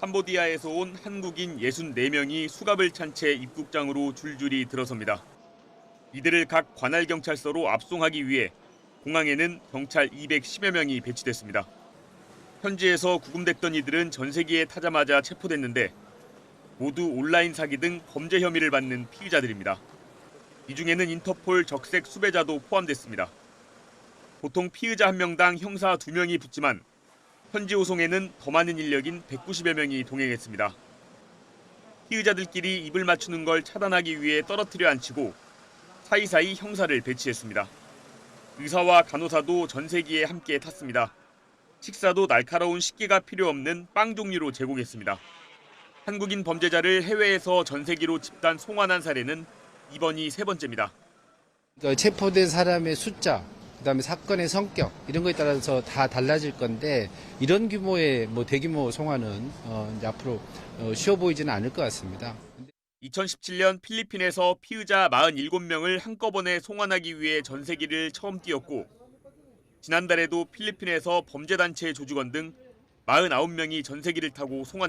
캄보디아에서 온 한국인 64명이 수갑을 찬 채 입국장으로 줄줄이 들어섭니다. 이들을 각 관할 경찰서로 압송하기 위해 공항에는 경찰 210여 명이 배치됐습니다. 현지에서 구금됐던 이들은 전세기에 타자마자 체포됐는데 모두 온라인 사기 등 범죄 혐의를 받는 피의자들입니다. 이 중에는 인터폴 적색 수배자도 포함됐습니다. 보통 피의자 한 명당 형사 두 명이 붙지만 현지 호송에는 더 많은 인력인 190여 명이 동행했습니다. 피의자들끼리 입을 맞추는 걸 차단하기 위해 떨어뜨려 앉히고 사이사이 형사를 배치했습니다. 의사와 간호사도 전세기에 함께 탔습니다. 식사도 날카로운 식기가 필요 없는 빵 종류로 제공했습니다. 한국인 범죄자를 해외에서 전세기로 집단 송환한 사례는 이번이 세 번째입니다. 그 체포된 사람의 숫자, 그다음에 사건의 성격 이런 거에 따라서 다 달라질 건데 이런 규모의 뭐 대규모 송환은 어, 앞으로 어, 쉬워 보이지는 않을 것 같습니다. 2017년 필리핀에서 피의자 47명을 한꺼번에 송환하기 위해 전세기를 처음 띄웠고 지난달에도 필리핀에서 범죄단체 조직원 등 49명이 전세기를 타고 송환